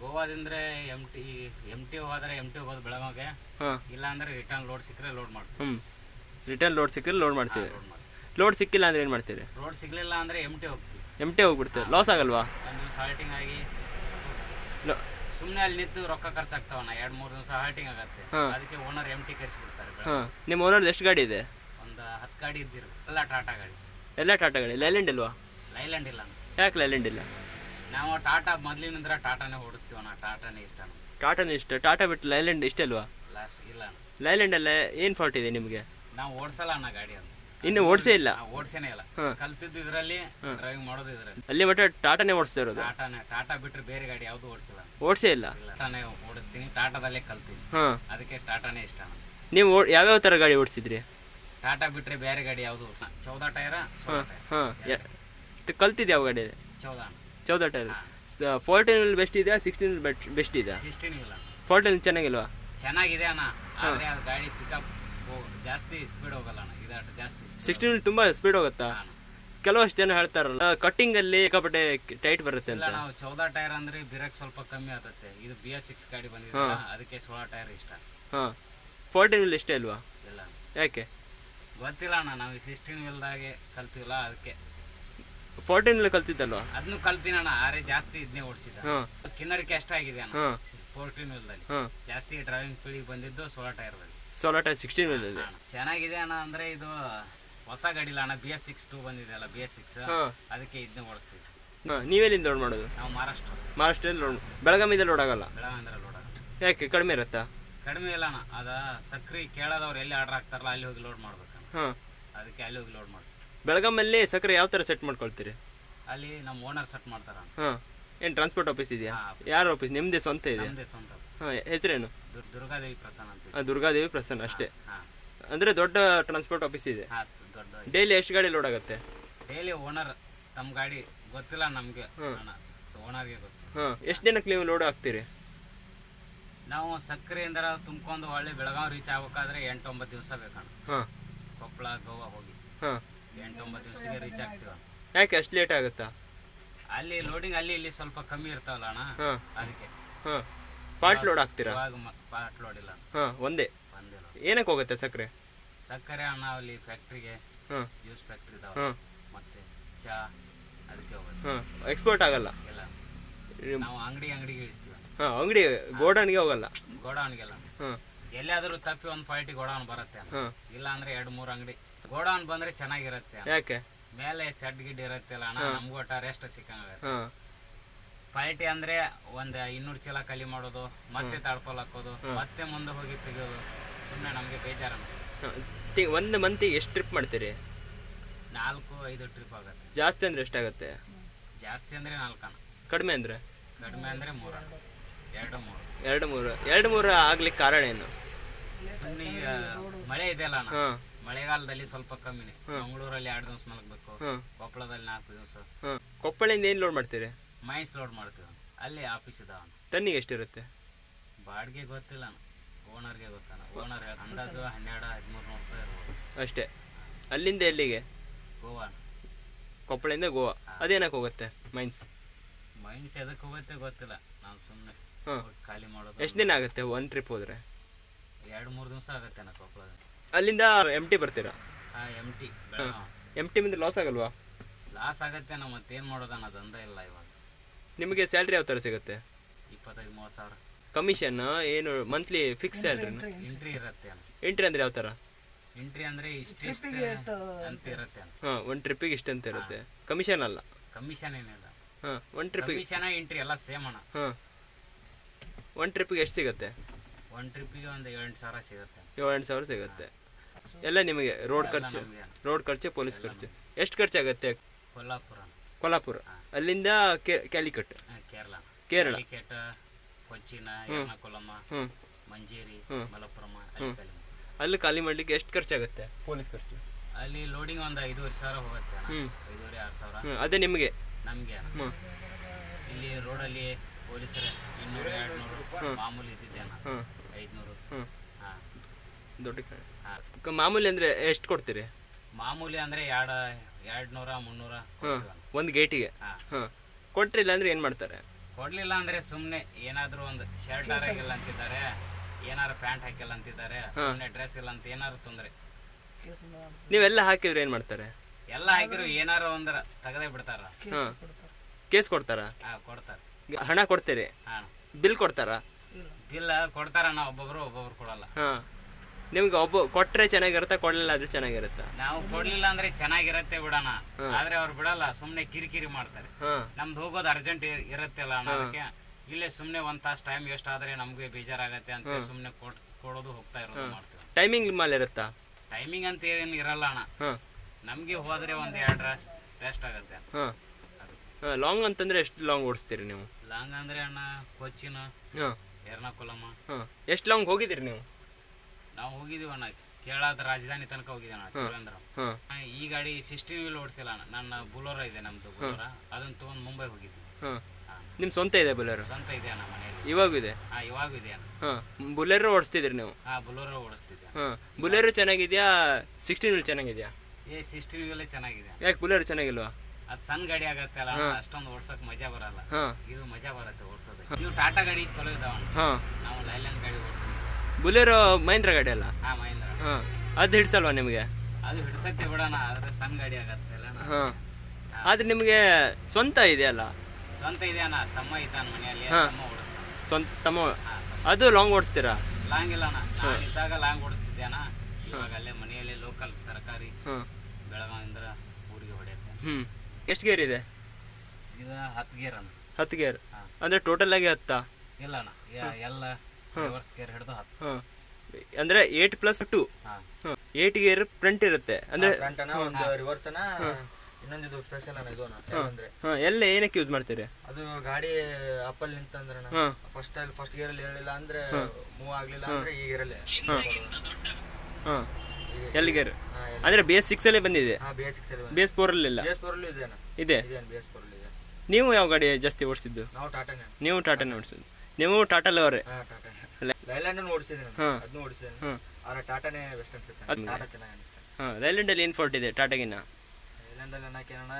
ಗೋವಾದಿಂದ ಎಂ ಟಿ ಎಂ ಟಿ ಹೋದ್ರೆ ಎಂ ಟಿ ಹೋಗೋದು ಬೆಳಗಾವಿಗೆ. ಹಾಂ. ಇಲ್ಲ ಅಂದ್ರೆ ರಿಟರ್ನ್ ಲೋಡ್ ಸಿಕ್ಕರೆ ಲೋಡ್ ಮಾಡ್ತೀವಿ. ಹ್ಞೂ ರಿಟರ್ನ್ ಲೋಡ್ ಸಿಕ್ಕಿದ್ರೆ ಲೋಡ್ ಮಾಡ್ತೀವಿ ಲೋಡ್ ಮಾಡ್ತೀವಿ. ಲೋಡ್ ಸಿಕ್ಕಿಲ್ಲ ಅಂದ್ರೆ ಏನು ಮಾಡ್ತೀರಿ? ರೋಡ್ ಸಿಗ್ಲಿಲ್ಲ ಅಂದ್ರೆ ಎಂ ಟಿ ಹೋಗ್ತೀವಿ. ಎಂ ಟಿ ಹೋಗ್ಬಿಡ್ತೀವಿ ಲಾಸ್ ಆಗಲ್ವಾ? ಒಂದು ದಿವಸ ಹಾಲ್ಟಿಂಗ್ ಆಗಿ. ಲೋ- ಸುಮ್ಮನೆ ಅಲ್ಲಿ ನಿಂತು ರೊಕ್ಕ ಖರ್ಚಾಗ್ತಾವಣ್ಣ. ಎರಡು ಮೂರು ದಿವಸ ಹಾಲ್ಟಿಂಗ್ ಆಗತ್ತೆ. ಅದಕ್ಕೆ ಓನರ್ ಎಂ ಟಿ ಕರೆಸ್ಬಿಡ್ತಾರೆ ಹಾಂ. ನಿಮ್ಮ ಓನರ್ದು ಎಷ್ಟು ಗಾಡಿ ಇದೆ? ಒಂದು ಹತ್ತು ಗಾಡಿ ಇದ್ದಿರು ಎಲ್ಲ ಟಾಟಾ ಗಾಡಿ. ಎಲ್ಲ ಟಾಟಾ ಗಾಡಿ. ಲೈಲ್ಯಾಂಡ್ ಇಲ್ವಾ? ಲೈಲ್ಯಾಂಡ್ ಇಲ್ಲ ಯಾಕೆ ಲೈಲ್ಯಾಂಡ್ ಇಲ್ಲ? ನಾವು ಟಾಟಾ ಮೊದ್ಲಿನಿಂದ ಟಾಟಾನೇ ಓಡಿಸ್ತೀವಣ್ಣ ಟಾಟಾನೇ ಇಷ್ಟ ಟಾಟಾನೇ ಇಷ್ಟ. ಟಾಟಾ ಬಿಟ್ಟು ಲೈಲ್ಯಾಂಡ್ ಇಷ್ಟ ಅಲ್ವಾ ಲಾಸ್ಟ್ ಇಲ್ಲ. ಲೈಲ್ಯಾಂಡ್ ಲೈಲ್ಯಾಂಡಲ್ಲ ಏನು ಫಾಲ್ಟ್ ಇದೆ ನಿಮಗೆ? ನಾವು ಓಡಿಸಲ್ಲ ಅಣ್ಣ ಗಾಡಿ ಅಂತ ಇನ್ನು ಓಡಿಸೇ ಇಲ್ಲ? ಓಡಿಸೇನೆ ಇಲ್ಲ. ಕಲ್ತಿದ್ದು ಇದರಲ್ಲಿ ಡ್ರೈವಿಂಗ್ ಮಾಡೋದು ಇದರಲ್ಲಿ. ಅಲ್ಲಿ ಮಟ್ಟ ಟಾಟಾನೇ ಓಡಿಸ್ತಾ ಇರೋದು? ಟಾಟಾನೇ ಟಾಟಾ ಬಿಟ್ಟರೆ ಬೇರೆ ಗಾಡಿ ಯಾವುದು ಓಡಿಸಿಲ್ಲ. ಓಡಿಸೇ ಇಲ್ಲ? ಟಾಟಾನೇ ಓಡಿಸ್ತೀನಿ. ಟಾಟಾದಲ್ಲೇ ಕಲ್ತೀನಿ. ಅದಕ್ಕೆ ಟಾಟಾನೇ ಇಷ್ಟ ನನಗೆ ನೀವು ಯಾವ್ಯಾವ ಥರ ಗಾಡಿ ಓಡಿಸಿದ್ರಿ? ಟಾಟಾ ಬಿಟ್ಟರೆ ಬೇರೆ ಗಾಡಿ ಯಾವುದು? ಚೌದಾ ಟೈರ ಹಾಂ ಕಲ್ತಿದ್ದು ಯಾವ ಗಾಡಿ ಚೌದಾ ಚೌದ ಅಣ್ಣ ಚೌದ ಟೈರ್ ಫೋರ್ಟೀನ್ ಬೆಸ್ಟ್ ಇದೆಯಾ ಸಿಕ್ಸ್ಟೀನ್ ಬೆಸ್ಟ್ ಇದೆ ಸಿಕ್ಸ್ಟೀನ್ ಇಲ್ಲ. ಫೋರ್ಟೀನ್ ಚೆನ್ನಾಗಿಲ್ವಾ? ಚೆನ್ನಾಗಿದೆ ಅಣ್ಣ. ಆದರೆ ಅದು ಗಾಡಿ ಪಿಕಪ್ ಜಾಸ್ತಿ ಸ್ಪೀಡ್ ಹೋಗಲ್ಲ ಅಣ್ಣ. ಇದಾಟ ಜಾಸ್ತಿ ಸಿಕ್ಸ್ಟೀನ್ ತುಂಬಾ ಸ್ಪೀಡ್ ಹೋಗುತ್ತಾ? ಕೆಲವಷ್ಟು ಜನ ಹೇಳ್ತಾರಲ್ಲ ಕಟ್ಟಿಂಗಲ್ಲಿ ಸಿಕ್ಕಾಪಟ್ಟೆ ಟೈಟ್ ಬರುತ್ತೆ ಅಂತ. ನಾವು ಚೌದ ಟೈರ್ ಅಂದ್ರೆ ಬಿರಕ್ ಸ್ವಲ್ಪ ಕಮ್ಮಿ ಆಗುತ್ತೆ ಇದು ಬಿ ಎಸ್ ಸಿಕ್ಸ್ ಗಾಡಿ ಬಂದಿದೆ ಅದಕ್ಕೆ ಸೋಳ ಟೈರ್ ಇಷ್ಟ. ಹಾಂ. ಫೋರ್ಟೀನ್ ಇಷ್ಟೇ ಅಲ್ವಾ ಇಲ್ಲ. ಯಾಕೆ? ಗೊತ್ತಿಲ್ಲ ಅಣ್ಣ ನಾವು ಸಿಕ್ಸ್ಟೀನ್ ವೀಲ್ದಾಗೆ ಕಲ್ತಿಲ್ಲ ಅದಕ್ಕೆ. ಫೋರ್ಟೀನ್ ಕಲ್ತಿದ್ದಲ್ವಾ? ಅದನ್ನು ಕಲ್ತಿನಣ್ಣ ಆರೆ ಜಾಸ್ತಿ ಇದನ್ನೇ ಓಡಿಸಿದ ಹಾಂ. ಕ್ಯಾಸ್ಟ್ ಆಗಿದೆ ಅಣ್ಣ. ಹಾಂ. ಫೋರ್ಟೀನ್ ವೀಲ್ದಲ್ಲಿ ಹಾಂ. ಜಾಸ್ತಿ ಡ್ರೈವಿಂಗ್ ಫೀಲ್ಡ್ ಬಂದಿದ್ದು ಸೋಲಾ ಟೈರ್ದಲ್ಲಿ ಸೋಲಾ ಟೈರ್ ಸಿಕ್ಸ್ಟೀನ್ ಇದೆ. ಚೆನ್ನಾಗಿದೆ ಅಣ್ಣ ಅಂದ್ರೆ ಇದು ಹೊಸ ಗಾಡಿ ಇಲ್ಲ ಅಣ್ಣ. ಬಿ ಎಸ್ ಸಿಕ್ಸ್ ಟೂ ಬಂದಿದೆ ಅಲ್ಲ ಬಿ ಎಸ್ ಸಿಕ್ಸ್ ಹಾಂ. ಅದಕ್ಕೆ ಇದನ್ನೇ ಓಡಿಸ್ತೀವಿ. ಹಾಂ ನೀವೆಲ್ಲಿಂದ ಲೋಡ್ ಮಾಡೋದು? ನಾವು ಮಹಾರಾಷ್ಟ್ರ ಮಹಾರಾಷ್ಟ್ರದಲ್ಲಿ ಲೋಡ್ ಬೆಳಗಾವಿಯಿಂದ ಲೋಡ್ ಆಗಲ್ಲ? ಬೆಳಗಾವಿಂದ ಲೋಡ್ ಯಾಕೆ ಕಡಿಮೆ ಇರುತ್ತಾ? ಕಡಿಮೆ ಇಲ್ಲ ಅಣ್ಣ. ಅದ ಸಕ್ರಿ ಕೇಳೋದವ್ರು ಎಲ್ಲಿ ಆರ್ಡರ್ ಹಾಕ್ತಾರಲ್ಲ ಅಲ್ಲಿ ಹೋಗಿ ಲೋಡ್ ಮಾಡ್ಬೇಕಣ್ಣ. ಹಾಂ. ಅದಕ್ಕೆ ಅಲ್ಲಿ ಹೋಗಿ ಲೋಡ್ ಮಾಡ್ತೀವಿ. ಬೆಳಗಾಮಲ್ಲಿ ಸಕ್ಕರೆ ಯಾವ ಥರ ಸೆಟ್ ಮಾಡ್ಕೊಳ್ತೀರಿ? ಅಲ್ಲಿ ನಮ್ಮ ಓನರ್ ಸೆಟ್ ಮಾಡ್ತಾರ ಹಾಂ. ಏನು ಟ್ರಾನ್ಸ್ಪೋರ್ಟ್ ಆಫೀಸ್ ಇದೆಯಾ? ಯಾರ ಆಫೀಸ್ ನಿಮ್ಮದೇ ಸ್ವಂತ ಇದೆ ನಮ್ದೇ ಸ್ವಂತ ಹಾಂ ಹೆಸರೇನು? ದುರ್- ದುರ್ಗಾದೇವಿ ಪ್ರಸನ್ನ ಅಂತ ಹಾಂ ದುರ್ಗಾದೇವಿ ಪ್ರಸನ್ನ ಅಷ್ಟೇ. ಹಾಂ ಅಂದರೆ ದೊಡ್ಡ ಟ್ರಾನ್ಸ್ಪೋರ್ಟ್ ಆಫೀಸ್ ಇದೆ. ದೊಡ್ಡ ಡೈಲಿ ಎಷ್ಟು ಗಾಡಿ ಲೋಡ್ ಆಗುತ್ತೆ? ಡೈಲಿ ಓನರ್ ತಮ್ಮ ಗಾಡಿ ಗೊತ್ತಿಲ್ಲ ನಮಗೆ. ಓನರ್ಗೆ ಗೊತ್ತು. ಹಾಂ ಎಷ್ಟು ದಿನಕ್ಕೆ ನೀವು ಲೋಡ್ ಆಗ್ತೀರಿ ನಾವು ಸಕ್ಕರೆಯಿಂದ ತುಂಬ್ಕೊಂಡು ಒಳ್ಳೆ ಬೆಳಗಾವಿ ರೀಚ್ ಆಗ್ಬೇಕಾದ್ರೆ ಎಂಟು ಒಂಬತ್ತು ದಿವಸ ಬೇಕಣ್ಣ. ಹಾಂ. ಕೊಪ್ಪಳ ಗೋವಾ ಹೋಗಿ. ಹಾಂ. ಎಂಟು ಒಂಬತ್ತು ದಿವಸಕ್ಕೆ ರೀಚ್ ಆಗ್ತೀವ ಯಾಕೆ ಅಷ್ಟು ಲೇಟ್ ಆಗುತ್ತಾ? ಅಲ್ಲಿ ಲೋಡಿಂಗ್ ಅಲ್ಲಿ ಇಲ್ಲಿ ಸ್ವಲ್ಪ ಕಮ್ಮಿ ಇರ್ತಾವಲ್ಲ ಅಣ್ಣ? ಹಾಂ. ಅದಕ್ಕೆ. ಹಾಂ. ಪಾರ್ಟ್ ಲೋಡ್ ಹಾಕ್ತೀರಾ ಇವಾಗ ಪಾರ್ಟ್ ಲೋಡ್ ಇಲ್ಲ ಹಾಂ ಒಂದೇ? ಒಂದೇ ಏನಕ್ಕೆ ಹೋಗುತ್ತೆ ಸಕ್ಕರೆ? ಸಕ್ಕರೆ ಅಣ್ಣ ಅಲ್ಲಿ ಫ್ಯಾಕ್ಟ್ರಿಗೆ ಹಾಂ. ಜ್ಯೂಸ್ ಫ್ಯಾಕ್ಟ್ರಿ ಇದಾವೆ. ಹಾಂ. ಮತ್ತೆ ಚಾ ಅದಕ್ಕೆ ಹೋಗೋದು. ಹಾಂ. ಎಕ್ಸ್ಪೋರ್ಟ್ ಆಗಲ್ಲ? ಇಲ್ಲ ನಾವು ಅಂಗಡಿ ಅಂಗಡಿಗೆ ಇಳಿಸ್ತೀವಿ ಹಾಂ ಅಂಗಡಿ ಗೋಡನ್ಗೆ ಹೋಗಲ್ಲ? ಗೋಡೌನ್ಗೆಲ್ಲ ಹಾಂ. ಎಲ್ಲಾದರೂ ತಪ್ಪಿ ಒಂದು ಫಾಲ್ಟಿ ಗೋಡೌನ್ ಬರುತ್ತೆ ಅಣ್ಣ. ಹಾಂ. ಇಲ್ಲ ಅಂದ್ರೆ ಎರಡು ಮೂರು ಅಂಗಡಿ. ಗೋಡೌನ್ ಬಂದ್ರೆ ಚೆನ್ನಾಗಿರುತ್ತೆ. ಯಾಕೆ? ಮೇಲೆ ಸೆಡ್ ಗಿಡ್ ಇರತ್ತೆ ಅಣ್ಣ ನಮ್ಗೂ ಒಟ್ಟ ರೆಸ್ಟ್ ಸಿಕ್ಕಂಗ ಪಾರ್ಟಿ ಅಂದ್ರೆ ಒಂದ್ ಇನ್ನೂರು ಚೀಲ ಕಲಿ ಮಾಡೋದು ಮತ್ತೆ ತಡ್ಪಲ್ ಹಾಕೋದು ಮತ್ತೆ ಮುಂದೆ ಹೋಗಿ ತೆಗಿಯೋದು ಸುಮ್ಮನೆ ನಮಗೆ ಬೇಜಾರು ಅನಿಸುತ್ತೆ ಒಂದು ಮಂತಿಗೆ ಎಷ್ಟು ಟ್ರಿಪ್ ಮಾಡ್ತೀರಿ? ನಾಲ್ಕು ಐದು ಟ್ರಿಪ್ ಆಗುತ್ತೆ. ಜಾಸ್ತಿ ಅಂದ್ರೆ ಎಷ್ಟಾಗುತ್ತೆ ಜಾಸ್ತಿ ಅಂದ್ರೆ ನಾಲ್ಕು ಅಣ್ಣ. ಕಡಿಮೆ ಅಂದ್ರೆ? ಕಡಿಮೆ ಅಂದ್ರೆ ಮೂರು ಎರಡು ಮೂರು. ಎರಡು ಮೂರು. ಎರಡು ಮೂರು ಆಗ್ಲಿಕ್ಕೆ ಕಾರಣ ಏನು? ಸುಮ್ಮನೆ ಮಳೆ ಇದೆಯಲ್ಲ ಮಳೆಗಾಲದಲ್ಲಿ ಸ್ವಲ್ಪ ಕಮ್ಮಿನೇ. ಮಂಗಳೂರಲ್ಲಿ ಎರಡು ದಿವಸ ಮಲಗಬೇಕು. ಕೊಪ್ಪಳದಲ್ಲಿ ನಾಲ್ಕು ದಿವಸ. ಕೊಪ್ಪಳಿಂದ ಏನು ಲೋಡ್ ಮಾಡ್ತೀರಿ? ಮೈನ್ಸ್ ಲೋಡ್ ಮಾಡ್ತೀವಿ ಅಲ್ಲಿ ಆಫೀಸ್ ಇದಾವ ಟನ್ನಿಗೆ ಎಷ್ಟಿರುತ್ತೆ? ಬಾಡಿಗೆ ಗೊತ್ತಿಲ್ಲ ಓನರ್ಗೆ ಗೊತ್ತಾನ. ಓನರ್ ಅಂದಾಜು ಹನ್ನೆರಡು ಹದಿಮೂರು ನೂರು ರೂಪಾಯಿ ಇರ್ಬೋದು. ಅಷ್ಟೇ. ಅಲ್ಲಿಂದ ಎಲ್ಲಿಗೆ? ಗೋವಾ ಕೊಪ್ಪಳಿಂದ ಗೋವಾ. ಅದೇನಕ್ಕೆ ಹೋಗುತ್ತೆ ಮೈನ್ಸ್? ಮೈನ್ಸ್ ಎದಕ್ಕೆ ಹೋಗುತ್ತೆ ಗೊತ್ತಿಲ್ಲ. ನಾನು ಸುಮ್ಮನೆ ಖಾಲಿ ಮಾಡೋದು. ಎಷ್ಟು ದಿನ ಆಗುತ್ತೆ ಒಂದು ಟ್ರಿಪ್ ಹೋದ್ರೆ? ಎರಡು ಮೂರು ದಿವಸ ಆಗುತ್ತೆ ನಾ ಕೊಪ್ಪಳದ ಅಲ್ಲಿಂದ ಎಂ ಟಿ ಬರ್ತೀರಾ? ಎಂ ಟಿ ಎಂ ಟಿ ಮುಂದೆ ಲಾಸ್ ಆಗಲ್ವಾ? ಲಾಸ್ ಆಗತ್ತೆ ನಾವು ಮತ್ತೇನ್ ಮಾಡೋದು ಅನ್ನೋದು ಅಂದ ಇಲ್ಲ ಇವಾಗ. ನಿಮಗೆ ಸ್ಯಾಲ್ರಿ ಯಾವ ಥರ ಸಿಗುತ್ತೆ? ಇಪ್ಪತ್ತೈದು ಮೂವತ್ತು ಸಾವಿರ. ಕಮಿಷನ್ ಏನು ಮಂತ್ಲಿ ಫಿಕ್ಸ್ ಸ್ಯಾಲ್ರಿ ಎಂಟ್ರಿ ಇರುತ್ತೆ ಎಂಟ್ರಿ ಅಂದ್ರೆ ಯಾವ ಥರ? ಎಂಟ್ರಿ ಅಂದರೆ ಇಷ್ಟು ಅಂತ ಇರುತ್ತೆ ಹಾಂ ಒಂದು ಟ್ರಿಪ್ಪಿಗೆ ಇಷ್ಟ ಅಂತ ಇರುತ್ತೆ. ಕಮಿಷನ್ ಅಲ್ಲ. ಕಮಿಷನ್ ಏನಿಲ್ಲ. ಹಾಂ ಒಂದು ಟ್ರಿಪ್ಪಿಗೆ ಕಮಿಷನ್ ಎಂಟ್ರಿ ಎಲ್ಲ ಸೇಮ್ ಅಣ್ಣ. ಹಾಂ. ಒಂದು ಟ್ರಿಪ್ಪಿಗೆ ಎಷ್ಟು ಸಿಗುತ್ತೆ? ಒಂದು ಟ್ರಿಪ್ಪಿಗೆ ಒಂದು ಏಳೆಂಟು ಸಾವಿರ ಸಿಗುತ್ತೆ. ಏಳೆಂಟು ಸಾವಿರ ಸಿಗುತ್ತೆ. ಎಲ್ಲ ನಿಮಗೆ ರೋಡ್ ಖರ್ಚು ರೋಡ್ ಖರ್ಚು ಪೊಲೀಸ್ ಖರ್ಚು. ಎಷ್ಟು ಖರ್ಚಾಗತ್ತೆ? ಕೊಲ್ಲಾಪುರ. ಕೊಲ್ಲಾಪುರ. ಅಲ್ಲಿಂದ ಕ್ಯಾಲಿಕಟ್ ಕೇರಳ. ಕೇರಳ. ಕೊಚ್ಚಿನ ಎರ್ನಾಕುಲಮ ಮಂಜೇರಿ ಮಲಪ್ಪುರಮ ಅಲ್ಲಿ ಖಾಲಿ ಮಾಡ್ಲಿಕ್ಕೆ ಅಲ್ಲಿ ಖರ್ಚು ಆಗುತ್ತೆ ಎಷ್ಟು ಖರ್ಚಾಗುತ್ತೆ ಪೊಲೀಸ್ ಖರ್ಚು? ಅಲ್ಲಿ ಲೋಡಿಂಗ್ ಒಂದು ಐದೂವರೆ ಸಾವಿರ ಹೋಗುತ್ತೆ. ಐದೂವರೆ ಆರು ಸಾವಿರ. ಅದೇ ನಿಮಗೆ? ನಮಗೆ ಇಲ್ಲಿ ರೋಡಲ್ಲಿ ಪೊಲೀಸರು ಇನ್ನೂರು ಎರಡುನೂರು ಮಾಮೂಲಿ ಇದ್ದಿದ್ದೆ ಅಣ್ಣ. ಹ್ಞೂ ಐದುನೂರು. ದೊಡ್ಡ ಕ- ಮಾಮೂಲಿ ಅಂದ್ರೆ ಎಷ್ಟು ಕೊಡ್ತೀರಿ? ಮಾಮೂಲಿ ಅಂದ್ರೆ ಎರಡು ಎರಡು ನೂರ ಮುನ್ನೂರ ಹಾಂ ಒಂದು ಗೇಟಿಗೆ? ಕೊಟ್ಟಿಲ್ಲ ಹಾಂ ಏನ್ ಅಂದರೆ ಏನು ಮಾಡ್ತಾರೆ? ಕೊಡ್ಲಿಲ್ಲ ಅಂದ್ರೆ ಸುಮ್ನೆ ಏನಾದ್ರು ಒಂದು ಶರ್ಟ್ ಹಾಕಿಲ್ಲ ಅಂತಿದ್ದಾರೆ ಏನಾರು ಪ್ಯಾಂಟ್ ಹಾಕಿಲ್ಲ ಅಂತಿದ್ದಾರೆ ಸುಮ್ಮನೆ ಡ್ರೆಸ್ ಇಲ್ಲ ಅಂತ ಏನಾರು ತೊಂದರೆ. ನೀವೆಲ್ಲ ಹಾಕಿದ್ರೆ ಏನು ಮಾಡ್ತಾರೆ? ಎಲ್ಲ ಹಾಕಿದ್ರು ಏನಾರು ಒಂದ್ರ ತೆಗದೇ ಬಿಡ್ತಾರ. ಹಾಂ. ಕೇಸ್ ಕೊಡ್ತಾರಾ? ಹಾ ಕೊಡ್ತಾರ. ಗ- ಹಣ ಕೊಡ್ತೀರಿ? ಹಾ. ಬಿಲ್ ಕೊಡ್ತಾರಾ? ಬಿಲ್ ಕೊಡ್ತಾರ ನಾ ಒಬ್ಬೊಬ್ರು ಒಬ್ಬೊಬ್ರು ಕೊಡಲ್ಲ. ಹಾಂ. ನಿಮ್ಗೆ ಒಬ್ಬ ಕೊಟ್ರೆ ಚೆನ್ನಾಗಿರುತ್ತೆ ಕೊಡ್ಲಿಲ್ಲ ಅದು ಚೆನ್ನಾಗಿರುತ್ತೆ? ನಾವು ಕೊಡ್ಲಿಲ್ಲ ಅಂದ್ರೆ ಚೆನ್ನಾಗಿರತ್ತೆ ಬಿಡೋಣ. ಆದ್ರೆ ಅವ್ರು ಬಿಡಲ್ಲ ಸುಮ್ನೆ ಕಿರಿಕಿರಿ ಮಾಡ್ತಾರೆ. ನಮ್ದು ಹೋಗೋದು ಅರ್ಜೆಂಟ್ ಇರತ್ತೆ ಅಣ್ಣ ಅದಕ್ಕೆ. ಇಲ್ಲೇ ಸುಮ್ನೆ ಒಂದ್ ತಾಸ್ ಟೈಮ್ ವೇಸ್ಟ್ ಆದ್ರೆ ನಮ್ಗೆ ಬೇಜಾರಾಗತ್ತೆ ಅಂತ ಸುಮ್ನೆ ಕೊಡೋದು ಹೋಗ್ತಾ ಇರೋದು ಮಾಡ್ತೀವಿ. ಟೈಮಿಂಗ್ ಮೇಲೆ ಇರುತ್ತಾ? ಟೈಮಿಂಗ್ ಅಂತ ಏನು ಇರಲ್ಲ ಅಣ್ಣ. ನಮ್ಗೆ ಹೋದ್ರೆ ಒಂದ್ ಎರಡ್ ರೆಸ್ಟ್ ಆಗತ್ತೆ. ಲಾಂಗ್ ಅಂತಂದ್ರೆ ಎಷ್ಟು ಲಾಂಗ್ ಓಡಿಸ್ತೀರಿ ನೀವು? ಲಾಂಗ್ ಅಂದ್ರೆ ಅಣ್ಣ ಕೊಚ್ಚಿನ ಎರ್ನಾಕುಲಮ್ಮ ಎರ್ನಾಕುಲಮ. ಎಷ್ಟು ಲಾಂಗ್ ಹೋಗಿದ್ದೀರಿ ನೀವು? ನಾವು ಹೋಗಿದೀವಿ ಅಣ್ಣ. ಕೇರಳದ ರಾಜಧಾನಿ ತನಕ ಹೋಗಿದ್ದೆ ಅಣ್ಣ ತ್ರಿವೇಂದ್ರಂ ಈ ಗಾಡಿ ಸಿಸ್ಟಿ ವೀಲ್ ಓಡಿಸಿಲ್ಲ ಅಣ್ಣ. ನನ್ನ ಬುಲೋರ ಇದೆ ನಮ್ದು ಬುಲೋರ. ಅದನ್ನ ತಗೊಂಡ್ ಮುಂಬೈ ಹೋಗಿದ್ವಿ. ನಿಮ್ ಸ್ವಂತ ಇದೆ ಬುಲೆರೋ? ಸ್ವಂತ ಇದೆ ಅಣ್ಣ ಮನೆಯಲ್ಲಿ. ಇವಾಗ ಇದೆ? ಹಾ ಇವಾಗ ಇದೆ ಅಣ್ಣ. ಹಾಂ. ಬುಲೆರೋ ಓಡಿಸ್ತಿದ್ರಿ ನೀವು? ಹಾ ಬುಲೋರ ಓಡಿಸ್ತಿದ್ದೆ ಹಾ. ಬುಲೆರೋ ಚೆನ್ನಾಗಿದೆಯಾ? ಸಿಕ್ಸ್ಟೀನ್ ವೀಲ್ ಚೆನ್ನಾಗಿದ್ಯಾ? ಏ ಸಿಕ್ಸ್ಟೀನ್ ವೀಲ್ ಚೆನ್ನಾಗಿದೆ ಯಾಕೆ ಬುಲೆರೋ ಚೆನ್ನಾಗಿಲ್ವಾ? ಅದ್ ಸಣ್ಣ ಗಾಡಿ ಆಗತ್ತೆ ಅಲ್ಲ ಅಷ್ಟೊಂದು ಓಡ್ಸಕ್ ಮಜಾ ಬರಲ್ಲ. ಇದು ಮಜಾ ಬರುತ್ತೆ ಓಡ್ಸೋದು ನೀವು ಟಾಟಾ ಗಾಡಿ ಚಲೋ ಇದಾವಣ್ಣ ಹಾಂ. ನಾವು ಲೈಲ್ಯಾಂಡ್ ಗಾಡಿ ಓಡಿಸ್ತೀವಿ ಬುಲೆರೋ ಮಹೇಂದ್ರ ಗಾಡಿ ಅಲ್ಲ? ಹಾ ಮಹೇಂದ್ರ. ಹಾಂ ಅದು ಹಿಡ್ಸಲ್ವಾ ನಿಮಗೆ? ಅದು ಹಿಡ್ಸಕ್ಕೆ ಬಿಡೋಣ ಆದ್ರೆ ಸಣ್ಣ ಗಾಡಿ ಆಗತ್ತೆ ಅಲ್ಲ ಹಾಂ ಆದರೆ ನಿಮಗೆ ಸ್ವಂತ ಇದೆಯಲ್ಲ ಸ್ವಂತ ಇದೆ ಅಣ್ಣ ತಮ್ಮ ಇದ್ದಾನ ಮನೆಯಲ್ಲಿ ತಮ್ಮ ಓಡಿಸ್ತಾನೆ ಸ್ವಂತ ತಮ್ಮ ಅದು ಲಾಂಗ್ ಓಡಿಸ್ತೀರಾ? ಲಾಂಗ್ ಇಲ್ಲ ಅಣ್ಣ ನಾನು ಇದ್ದಾಗ ಲಾಂಗ್ ಓಡಿಸ್ತಿದ್ದೆ ಅಣ್ಣ. ಇವಾಗ ಅಲ್ಲೇ ಮನೆಯಲ್ಲಿ ಲೋಕಲ್ ತರಕಾರಿ ಹಾಂ. ಬೆಳಗಾವಿಂದ ಊರಿಗೆ ಹೊಡೆಯುತ್ತೆ. ಹ್ಞೂ ಎಷ್ಟು ಗೇರ್ ಇದೆ? ಇದು ಹತ್ತು ಗೇರ್ ಅಣ್ಣ. ಹತ್ತು ಗೇರ್? ಅಂದ್ರೆ ಅಂದರೆ ಟೋಟಲ್ ಆಗಿ ಹತ್ತಾ? ಇಲ್ಲ ಅಣ್ಣ ಯ- ಎಲ್ಲ ರಿವರ್ಸ್ ಗೇರ್ ಹಿಡಿದು ಅಂದರೆ eight plus two eight gear front ಇರುತ್ತೆ. ಅಂದ್ರೆ ಫ್ರಂಟ್ ಅನ್ನ ಒಂದು ರಿವರ್ಸ್ ಅನ್ನ ಇನ್ನೊಂದು ಫ್ರೆಶ್ ಅನ್ನ ಇದು ಅಂದ್ರೆ ಎಲ್ಲ ಏನಕ್ಕೆ ಯೂಸ್ ಮಾಡ್ತೀರಿ? ಅದು ಗಾಡಿ ಆಪಲ್ ನಿಂತಂದ್ರೆ ಫಸ್ಟ್ ಅಲ್ಲಿ ಫಸ್ಟ್ ಗೇರ್ ಅಲ್ಲಿ ಹೇಳಿಲ್ಲ ಅಂದ್ರೆ ಮೂವ್ ಆಗ್ಲಿಲ್ಲ ಅಂದ್ರೆ ಈ ಗೇರ್ ಅಲ್ಲಿ. ಹಾಂ ಎಲ್ಲಿ? ಗೇರ್ ಅಂದ್ರೆ ಬೇಸ್ ಸಿಕ್ಸ್ ಸಿಕ್ಸಲ್ಲೇ ಬಂದಿದೆ. ಬೇಸ್ ಫೋರ್ ಅಲ್ಲಿ ಇಲ್ಲ ಇದೆ ಇದೆ? ಇದೆ ಇದೆ. ನೀವು ಯಾವ ಗಾಡಿ ಜಾಸ್ತಿ ಓಡಿಸಿದ್ದು ನಾವು ಟಾಟಾನೇ ನೀವು ಟಾಟಾನೇ ಓಡಿಸಿದ್ದು ನೀವು ಟಾಟಾ ಲೈಲ್ಯಾಂಡ್ ಓಡಿಸಿದ್ದೀನಿ ಹಾ. ಅದನ್ನು ಓಡಿಸಿದ್ದೀನಿ ಹಾಂ. ಆದ್ರೆ ಟಾಟಾನೇ ಬೆಸ್ಟ್ ಅನ್ಸುತ್ತೆ. ಟಾಟಾ ಚೆನ್ನಾಗಿ ಅನಿಸುತ್ತೆ. ಹಾಂ ಲೈಲ್ಯಾಂಡಲ್ಲಿ ಏನು ಫಾಲ್ಟ್ ಇದೆ ಟಾಟಾಗಿನ ಲೈಲ್ಯಾಂಡ್ ಅಲ್ಲಿ ಅನ್ನಕ್ಕೆ ಏನಣ್ಣ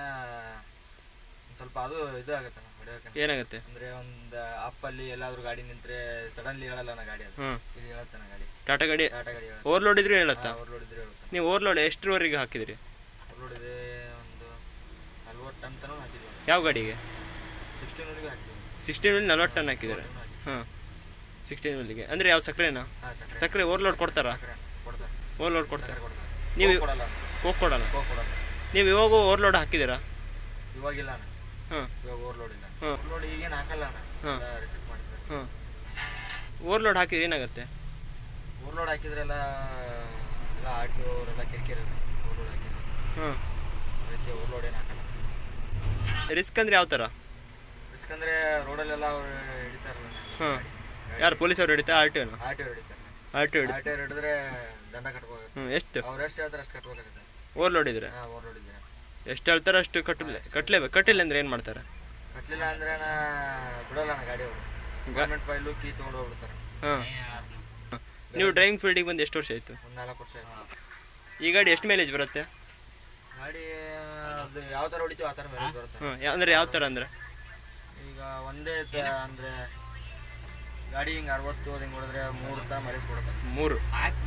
ಸ್ವಲ್ಪ ಅದು ಇದು ಆಗತ್ತೆ ಹೊಡೆಯೋಕೆ ಏನಾಗುತ್ತೆ? ಅಂದ್ರೆ ಒಂದು ಅಪ್ಪಲ್ಲಿ ಎಲ್ಲಾದ್ರೂ ಗಾಡಿ ನಿಂತ್ರೆ ಸಡನ್ಲಿ ಹೇಳಲ್ಲ ನಾ ಗಾಡಿ ಅದು. ಇದು ಹೇಳುತ್ತಾನ ಗಾಡಿ. ಟಾಟಾ ಗಾಡಿ ಟಾಟಾ ಗಾಡಿ ಹೇಳುತ್ತೆ. ಓವರ್ಲೋಡ್ ಇದ್ರೂ ಹೇಳುತ್ತಾ? ಓವರ್ಲೋಡ್ ಇದ್ರೆ ಹೇಳುತ್ತಾನೆ ನೀವು ಓವರ್ಲೋಡ್ ಎಷ್ಟರವರೆಗೆ ಹಾಕಿದಿರಿ? ಓವರ್ಲೋಡ್ ಇದೆ ಒಂದು ನಲ್ವತ್ತು ಟನ್ ತನಕ ಹಾಕಿದ್ವಿ. ಯಾವ ಗಾಡಿಗೆ? ಸಿಕ್ಸ್ಟೀನ್ ವರೆಗೂ ಹಾಕಿದ್ರಿ ಸಿಕ್ಸ್ಟೀನ್ ವೀಲ್ ನಲ್ವತ್ತು ಟನ್ ಹಾಕಿದ್ದಾರೆ? ಹಾಂ. ಸಿಕ್ಸ್ಟೀನ್ ವೀಲಿಗೆ ಅಂದರೆ ಯಾವ ಸಕ್ಕರೆನಾ? ಸಕ್ಕರೆ. ಓವರ್ಲೋಡ್ ಕೊಡ್ತಾರಾ? ಓವರ್ಲೋಡ್ ಕೊಡ್ತಾರೆ. ನೀವು ಕೋಕ್ ಕೊಡಲ್ಲ. ನೀವು ಇವಾಗ ಓವರ್ಲೋಡ್ ಹಾಕಿದ್ದೀರಾ? ಇವಾಗಿಲ್ಲ ಹಾಂ. ಇವಾಗ ಓವರ್ಲೋಡ್ ಇಲ್ಲ. ಓವರ್ಲೋಡ್ ಈಗೇನು ಹಾಕಲ್ಲ ಹಾಂ. ರಿಸ್ಕ್ ಮಾಡ್ತಾರೆ ಹಾಂ. ಓವರ್ಲೋಡ್ ಹಾಕಿದ್ರೆ ಏನಾಗುತ್ತೆ? ಓವರ್ಲೋಡ್ ಹಾಕಿದ್ರೆಲ್ಲ ಎಲ್ಲ ಎಲ್ಲ ಆಟೋರೆಲ್ಲ ಕಿರಿಕಿರಿ ಓವರ್ಲೋಡ್ ಹಾಕಿದ್ರೆ. ಹಾಂ. ಅದಕ್ಕೆ ಓವರ್ಲೋಡ್ ಏನು ಹಾಕಲ್ಲ. ರಿಸ್ಕ್ ಅಂದರೆ ಯಾವ ಥರ ರಿಸ್ಕ್ ಅಂದರೆ ರೋಡಲ್ಲೆಲ್ಲ ಅವ್ರು ಹಿಡಿತಾರಲ್ಲ ಹಾಂ. ಯಾರು ಪೊಲೀಸವ್ರು ಹಿಡಿತಾ? ಆರ್ ಟಿ ಆರ್ ಟಿ ಹಿಡಿತಾರೆ. ಆರ್ ಟಿ ಹಿಡಿ ಆರ್ ಟಿ ಹಿಡಿದ್ರೆ ದಂಡ ಕಟ್ಬೋದು. ಹ್ಞೂ ಎಷ್ಟು? ಅವ್ರು ಎಷ್ಟು ಹೇಳ್ತಾರೆ ಅಷ್ಟು ಕಟ್ಬೇಕಾಗುತ್ತೆ ಓವರ್ಲೋಡ್ ಇದ್ರೆ? ಹಾಂ ಓವರ್ಲೋಡ್ ಇದ್ರೆ. ಎಷ್ಟು ಹೇಳ್ತಾರೆ ಅಷ್ಟು ಕಟ್ಟಲೇ ಕಟ್ಟಲೇಬೇಕು ಕಟ್ಟಿಲ್ಲ ಅಂದ್ರೆ ಏನು ಮಾಡ್ತಾರೆ? ಕಟ್ಟಲಿಲ್ಲ ಅಂದ್ರೆ ನಾ ನಾನು ಗಾಡಿ ಅವರು ಗೌರ್ಮೆಂಟ್ ಫೈಲು ಕೀ ತೊಗೊಂಡು ಹೋಗ್ಬಿಡ್ತಾರೆ. ಹಾಂ. ನೀವು ಡ್ರೈವಿಂಗ್ ಫೀಲ್ಡಿಗೆ ಬಂದು ಎಷ್ಟು ವರ್ಷ ಆಯಿತು? ಒಂದು ನಾಲ್ಕು ವರ್ಷ ಆಯ್ತು. ಈ ಗಾಡಿ ಎಷ್ಟು ಮೈಲೇಜ್ ಬರುತ್ತೆ? ಗಾಡಿ ಅದು ಯಾವ ಥರ ಹೊಡಿತೀವಿ ಆ ಥರ ಮೈಲೇಜ್ ಬರುತ್ತೆ. ಹಾಂ ಅಂದರೆ ಯಾವ ಥರ ಅಂದರೆ? ಈಗ ಒಂದೇ ಅಂದ್ರೆ ಗಾಡಿ ಹಿಂಗೆ ಅರವತ್ತು ಹಿಂಗೆ ಹೊಡೆದ್ರೆ ಮೂರು ತನ ಮೈಲೇಜ್ ಕೊಡ್ತಾನೆ ಮೂರು.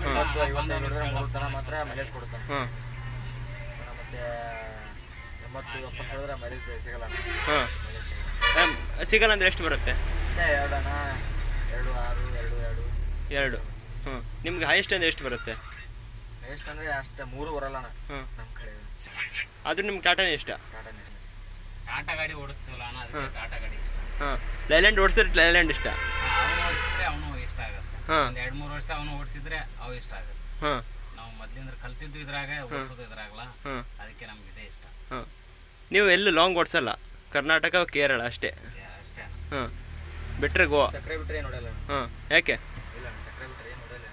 ಐವತ್ತು ಐವತ್ತೈದು ಹೊಡೆದ್ರೆ ಮೂರು ತನ ಮಾತ್ರ ಮಲೇಜ್ ಹಾಂ. ಮತ್ತೆ ಎಂಬತ್ತು ಎಪ್ಪತ್ತು ಹೊಡೆದ್ರೆ ಮೈಲೇಜ್ ಸಿಗಲ್ಲ. ಹಾಂ. ಸಿಗಲ್ಲ. ಅಂದರೆ ಎಷ್ಟು ಬರುತ್ತೆ? ಎರಡು ಅಣ್ಣ ಎರಡು ಆರು ಎರಡು ಎರಡು. ಎರಡು. ಹ್ಞೂ ನಿಮ್ಗೆ ಹೈಯೆಸ್ಟ್ ಅಂದ್ರೆ ಎಷ್ಟು ಬರುತ್ತೆ? ಹೈಸ್ಟ್ ಅಂದ್ರೆ ಅಷ್ಟೇ ಮೂರು ಬರಲ್ಲ ಅಣ್ಣ. ಹಾಂ. ನಮ್ಮ ಕಡೆ. ಅದು ನಿಮ್ಗೆ ಟಾಟಾನೇ ಇಷ್ಟ? ಟಾಟಾ ನೆಕ್ಸ್ಟ್ ಟಾಟಾ ಗಾಡಿ ಓಡಿಸ್ತೀವಲ್ಲ ಅಣ್ಣ ಟಾಟಾ ಗಾಡಿ ಇಷ್ಟ. ಹಾಂ. ಲೈಲ್ಯಾಂಡ್ ಓಡಿಸಿದ್ರೆ ಲೈಲ್ಯಾಂಡ್ ಇಷ್ಟ? ಓಡಿಸಿದ್ರೆ ಅವನು ಇಷ್ಟ ಆಗುತ್ತೆ. ಹಾಂ. ಒಂದ್ ಎರಡ್ ಮೂರು ವರ್ಷ ಅವನು ಓಡಿಸಿದ್ರೆ ಅವು ಇಷ್ಟ ಆಗುತ್ತೆ. ಹಾಂ. ನಾವು ಮೊದ್ಲಿಂದ ಕಲ್ತಿದ್ದು ಇದ್ರಾಗ ಓಡಿಸೋದು ಇದ್ರಾಗಲ್ಲ ಹಾಂ. ಅದಕ್ಕೆ ನಮ್ಗೆ ಇದೇ ಇಷ್ಟ. ಹಾ. ನೀವು ಎಲ್ಲೂ ಲಾಂಗ್ ಓಡಿಸಲ್ಲ? ಕರ್ನಾಟಕ ಕೇರಳ ಅಷ್ಟೇ? ಅಷ್ಟೇ. ಹಾಂ. ಬಿಟ್ಟರೆ ಗೋವಾ? ಸಕ್ಕರೆ ಬಿಟ್ಟರೆ ಏನು ನೋಡಲ್ಲ ಅಣ್ಣ ಹಾಂ. ಯಾಕೆ? ಇಲ್ಲ ಸಕ್ರೆ ಸಕ್ಕರೆ ಬಿಟ್ಟರೆ ಏನು ನೋಡಲ್ಲ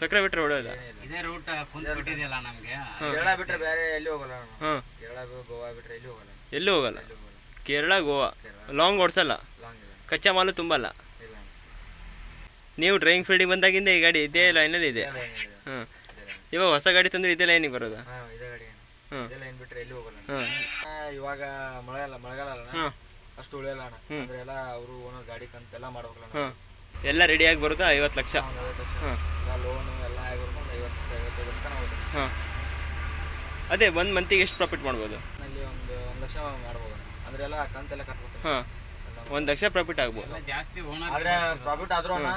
ಸಕ್ಕರೆ ಬಿಟ್ಟರೆ ಹೊಡೋಲ್ಲ ಇದೇ ರೂಟ್ ಕುಂತ್ ಬಿಟ್ಟಿದೆಯಲ್ಲ ನಮ್ಗೆ. ಕೇರಳ ಬಿಟ್ಟರೆ ಬೇರೆ ಎಲ್ಲಿ ಹೋಗಲ್ಲ ಹಾಂ. ಕೇರಳ ಗೋವಾ ಬಿಟ್ಟರೆ ಎಲ್ಲಿ ಹೋಗಲ್ಲ ಎಲ್ಲೂ ಹೋಗಲ್ಲ? ಎಲ್ಲಿ ಹೋಗಲ್ಲ. ಕೇರಳ ಗೋವಾ? ಲಾಂಗ್ ಓಡಿಸಲ್ಲ? ಲಾಂಗ್ ಕಚ್ಚಾ ಮಾಲು ತುಂಬಲ್ಲ? ನೀವು ಡ್ರೈವಿಂಗ್ ಫೀಲ್ಡಿಗೆ ಬಂದಾಗಿಂದ ಈ ಗಾಡಿ ಇದೇ ಲೈನಲ್ಲಿ ಇದೆ. ಹಾಂ. ಇವಾಗ ಹೊಸ ಗಾಡಿ ತಂದ್ರೆ ಇದೇ ಲೈನಿಗೆ ಬರೋದು? ಹಾಂ ಇದೇ ಗಾಡಿ. ಹಾಂ. ಏನು ಬಿಟ್ಟರೆ ಎಲ್ಲಿ ಹೋಗಲ್ಲ ಹಾಂ. ಇವಾಗ ಮಳೆಗಾಲ ಮಳೆಗಾಲ ಅಲ್ಲ ಅಷ್ಟು ಉಳಿಯಲ್ಲ ಅಣ್ಣ. ಅಂದ್ರೆ ಎಲ್ಲ ಅವರು ಓನರ್ ಗಾಡಿ ಕಂತ ಎಲ್ಲ ಮಾಡ್ಬೇಕಲ್ಲ. ಹಾಂ. ಎಲ್ಲ ರೆಡಿಯಾಗಿ ಬರುತ್ತಾ? ಐವತ್ತು ಲಕ್ಷ. ಹಾಂ ಲೋನು ಎಲ್ಲ ಆಗಿರ್ಬೇಕು ಒಂದು ಐವತ್ತು ಐವತ್ತೈದು ಲಕ್ಷ ಹೋಗುತ್ತೆ. ಹಾಂ. ಅದೇ ಒಂದ್ ಮಂತಿಗೆ ಎಷ್ಟು ಪ್ರಾಫಿಟ್ ಮಾಡ್ಬೋದು? ಅಲ್ಲಿ ಒಂದು ಒಂದು ಲಕ್ಷ ಮಾಡ್ಬೋದು. ಅಂದ್ರೆ ಎಲ್ಲ ಕಂತೆಲ್ಲ ಕಟ್ಬೇಕು ಹಾಂ. ಒಂದು ಲಕ್ಷ ಪ್ರಾಫಿಟ್ ಆಗ್ಬೋದು. ಜಾಸ್ತಿ ಆದ್ರೆ ಪ್ರಾಫಿಟ್ ಆದ್ರೂ ಅಣ್ಣ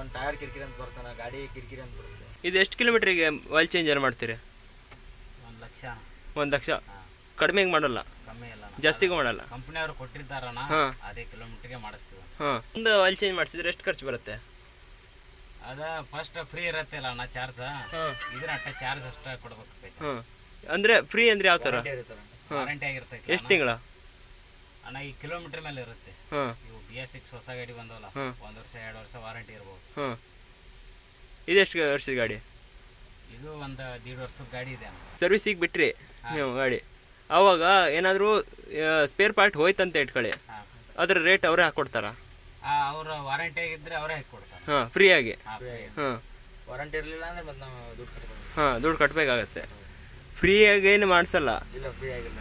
ಒಂದು ಟೈರ್ ಕಿರಿಕಿರಿ ಅಂತ ಬರ್ತಾನ ಗಾಡಿ ಕಿರಿಕಿರಿ ಅಂತ ಬರುತ್ತೆ. ಇದು ಎಷ್ಟು ಕಿಲೋಮೀಟ್ರಿಗೆ ಆಯಿಲ್ ಚೇಂಜ್ ಮಾಡ್ತೀರಿ? ಒಂದ್ ಲಕ್ಷ. ಒಂದು ಲಕ್ಷ. ಕಡಿಮೆಗೆ ಮಾಡಲ್ಲ? ಕಮ್ಮಿ ಇಲ್ಲ ಜಾಸ್ತಿಗೂ ಮಾಡಲ್ಲ. ಕಂಪನಿಯವರು ಕೊಟ್ಟಿರ್ತಾರಣ್ಣ ಹಾಂ. ಅದೇ ಕಿಲೋಮೀಟರ್ಗೆ ಮಾಡಿಸ್ತೀವಿ. ಹಾಂ. ಒಂದು ಆಯಿಲ್ ಚೇಂಜ್ ಮಾಡಿಸಿದ್ರೆ ಎಷ್ಟು ಖರ್ಚು ಬರುತ್ತೆ? ಅದ ಫಸ್ಟ್ ಫ್ರೀ ಇರತ್ತೆ ಅಲ್ಲ ಅಣ್ಣ ಚಾರ್ಜ್ ಇದ್ರ ಅಟ್ಟ ಚಾರ್ಜ್ ಅಷ್ಟ ಕೊಡ್ಬೇಕು. ಹಾಂ. ಅಂದರೆ ಫ್ರೀ ಅಂದ್ರೆ ಯಾವ ತರ? ವಾರಂಟಿ ಆಗಿರ್ತೈತಿ ಎಷ್ಟು ತಿಂಗಳ? ಅಣ್ಣ ಈ ಕಿಲೋಮೀಟರ್ ಮೇಲೆ ಇರುತ್ತೆ. ಹಾಂ. ಇವು ಬಿ ಎಸ್ ಸಿಕ್ಸ್ ಹೊಸ ಗಾಡಿ ಬಂದವಲ್ಲ ಒಂದು ವರ್ಷ ಎರಡು ವರ್ಷ ವಾರಂಟಿ ಇರ್ಬೋದು. ಹಾಂ. ಇದೆಷ್ಟು ವರ್ಷದ ಗಾಡಿ? ಇದು ಒಂದು ದೀಡ್ ವರ್ಷದ ಗಾಡಿ ಇದೆ ಸರ್ವಿಸ್ ಸರ್ವಿಸಿಗೆ ಬಿಟ್ರಿ ನೀವು ಗಾಡಿ. ಅವಾಗ ಏನಾದರೂ ಸ್ಪೇರ್ ಪಾರ್ಟ್ ಹೋಯ್ತಂತ ಇಟ್ಕೊಳ್ಳಿ. ಅದ್ರ ರೇಟ್ ಅವರೇ ಹಾಕ್ಕೊಡ್ತಾರ ಅವ್ರ ವಾರಂಟಿ ಆಗಿದ್ರೆ ಅವರೇ ಹಾಕ್ಕೊಡ್ತಾರೆ ಹಾಂ ಫ್ರೀಯಾಗಿ ಹಾಂ ವಾರಂಟಿ ಇರಲಿಲ್ಲ ಅಂದ್ರೆ ಮತ್ತೆ ನಾವು ದುಡ್ಡು ಕಟ್ಬೇಕು ಹಾಂ ದುಡ್ಡು ಕಟ್ಟಬೇಕಾಗತ್ತೆ ಫ್ರೀಯಾಗಿ ಏನು ಮಾಡಿಸಲ್ಲ. ಇಲ್ಲ ಫ್ರೀ ಆಗಿಲ್ಲ.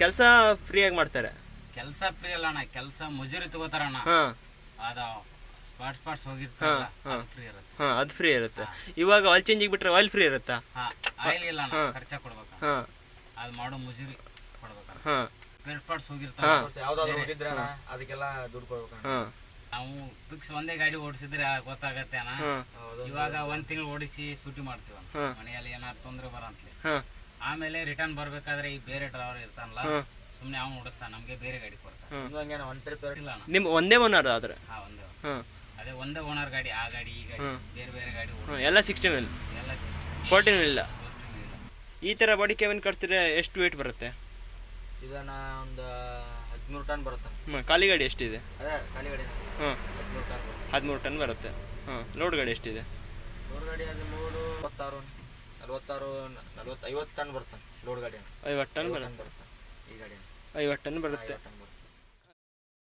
ಕೆಲಸ ಫ್ರೀಯಾಗಿ ಮಾಡ್ತಾರೆ. ಕೆಲಸ ಫ್ರೀ ಅಲ್ಲ ಅಣ್ಣ ಕೆಲಸ ಮಜೂರಿ ತಗೋತಾರಣ್ಣ ಹಾಂ. ಅದ ಸ್ಪಾಟ್ ಸ್ಪಾಟ್ಸ್ ಹೋಗಿರ್ತಾರಲ್ಲ ಅದು ಫ್ರೀ ಇರುತ್ತೆ. ಹಾ ಅದು ಫ್ರೀ ಇರುತ್ತೆ. ಇವಾಗ ಆಯಿಲ್ ಚೇಂಜ್ ಬಿಟ್ರೆ ಆಯಿಲ್ ಫ್ರೀ ಇರುತ್ತಾ? ಹಾ ಆಯಿಲ್ ಇಲ್ಲ ಅಣ್ಣ ಖರ್ಚ ಕೊಡ್ಬೇಕು. ಹಾಂ. ಅದು ಮಾಡೋ ಮಜೂರಿ ಕೊಡ್ಬೇಕು ಹಾ. ಸ್ಪೇರ್ ಪಾರ್ಟ್ಸ್ ಹೋಗಿರ್ತಾರ ಯಾವ್ದಾದ್ರು ಹೋಗಿದ್ರೆ ಅಣ್ಣ ಅದಕ್ಕೆಲ್ಲ ದುಡ್ಡು ಕೊಡ್ಬೇಕು ನಾವು ಫಿಕ್ಸ್ ಒಂದೇ ಗಾಡಿ ಓಡಿಸಿದ್ರೆ ಗೊತ್ತಾಗತ್ತೆ ಅಣ್ಣ. ಹೌದು. ಇವಾಗ ಒಂದ್ ತಿಂಗಳು ಓಡಿಸಿ ಸೂಟಿ ಮಾಡ್ತೀವಿ ಮನೆಯಲ್ಲಿ ಏನಾದ್ರು ತೊಂದ್ರೆ ಬರ ಅಂತ ಆಮೇಲೆ ರಿಟರ್ನ್ ಬರ್ಬೇಕಾದ್ರೆ ಈ ಬೇರೆ ಡ್ರೈವರ್ ಇರ್ತಾನಲ್ಲ. ಹಾಂ. ಸುಮ್ನೆ ಅವ್ನು ಓಡಿಸ್ತಾನ ನಮ್ಗೆ ಬೇರೆ ಗಾಡಿ ಕೊಡ್ತಾನೆ. ಹಂಗೇನ ಹಂಗೆ ಒನ್ ಟ್ರಿಪ್ ಇಲ್ಲ ಅಣ್ಣ. ನಿಮ್ಮ ಒಂದೇ ಓನರ್ ಆದ್ರೆ? ಹಾ ಒಂದೇ ಹಾಂ ಅದೇ ಒಂದೇ ಓನರ್ ಗಾಡಿ ಆ ಗಾಡಿ ಈ ಗಾಡಿ ಬೇರೆ ಬೇರೆ ಗಾಡಿ ಎಲ್ಲ ಸಿಕ್ಸ್ಟಿ ಮಿಲ್ ಎಲ್ಲ ಸಿಸ್ಟಮ್ ಫೋರ್ಟೀನ್ ಇಲ್ಲ? ಇಲ್ಲ. ಈ ಥರ ಬಾಡಿ ಕೆವನ್ ಕಟ್ಸಿದ್ರೆ ಎಷ್ಟು ವೇಟ್ ಬರುತ್ತೆ? ಇದನ್ನ ಒಂದು ಹದಿಮೂರು ಟನ್ ಬರುತ್ತೆ. ಹ್ಞೂ ಖಾಲಿ ಗಾಡಿ ಎಷ್ಟಿದೆ? ಅದೇ ಖಾಲಿ ಗಾಡಿ ಹಾಂ ಹದಿಮೂರು ಟನ್ ಬರುತ್ತೆ. ಹದಿಮೂರು ಟನ್ ಬರುತ್ತೆ. ಹಾಂ ಲೋಡ್ ಗಾಡಿ ಎಷ್ಟಿದೆ? ಲೋಡ್ ಗಾಡಿ ಹದಿಮೂರು ಇಪ್ಪತ್ತಾರು ನಲ್ವತ್ತಾರು ನಲ್ವತ್ತು ಐವತ್ತು ಟನ್ ಬರುತ್ತೆ. ಲೋಡ್ ಗಾಡಿ ಐವತ್ತು ಟನ್ ಬರುತ್ತೆ. ಬರುತ್ತೆ ಈ ಗಾಡಿ ಐವತ್ತು ಟನ್ ಬರುತ್ತೆ.